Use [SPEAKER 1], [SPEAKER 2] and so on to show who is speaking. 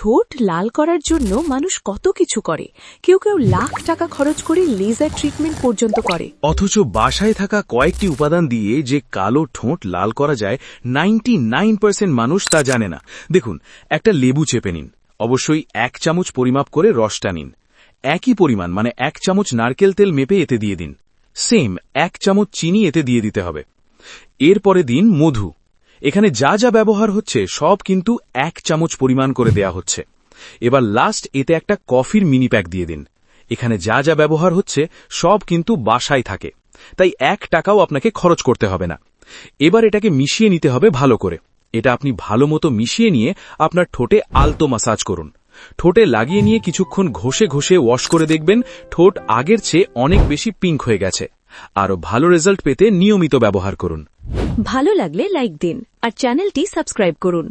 [SPEAKER 1] ঠোঁট লাল করার জন্য মানুষ কত কিছু করে। কেউ কেউ লাখ টাকা খরচ করে লেজার ট্রিটমেন্ট পর্যন্ত করে।
[SPEAKER 2] অথচ বাসায় থাকা কয়েকটি উপাদান দিয়ে যে কালো ঠোঁট লাল করা যায় নাইনটি মানুষ তা জানে না। দেখুন, একটা লেবু চেপে নিন। অবশ্যই এক চামচ পরিমাপ করে রসটা নিন। একই পরিমাণ মানে এক চামচ নারকেল তেল মেপে এতে দিয়ে দিন। সেম, এক চামচ চিনি এতে দিয়ে দিতে হবে। এরপরে দিন মধু। এখানে যা যা ব্যবহার হচ্ছে সব কিন্তু এক চামচ পরিমাণ করে দেয়া হচ্ছে। এবার লাস্ট এতে একটা কফির মিনি প্যাক দিয়ে দিন। এখানে যা যা ব্যবহার হচ্ছে সব কিন্তু বাসায় থাকে। তাই এক টাকাও আপনাকে খরচ করতে হবে না। এবার এটাকে মিশিয়ে নিতে হবে ভালো করে। এটা আপনি ভালো মতো মিশিয়ে নিয়ে আপনার ঠোঁটে আলতো মাসাজ করুন। ঠোঁটে লাগিয়ে নিয়ে কিছুক্ষণ ঘষে ঘষে ওয়াশ করে দেখবেন ঠোঁট আগের চেয়ে অনেক বেশি পিঙ্ক হয়ে গেছে। আরও ভালো রেজাল্ট পেতে নিয়মিত ব্যবহার করুন।
[SPEAKER 1] ভালো লাগলে লাইক দিন আর চ্যানেলটি সাবস্ক্রাইব করুন।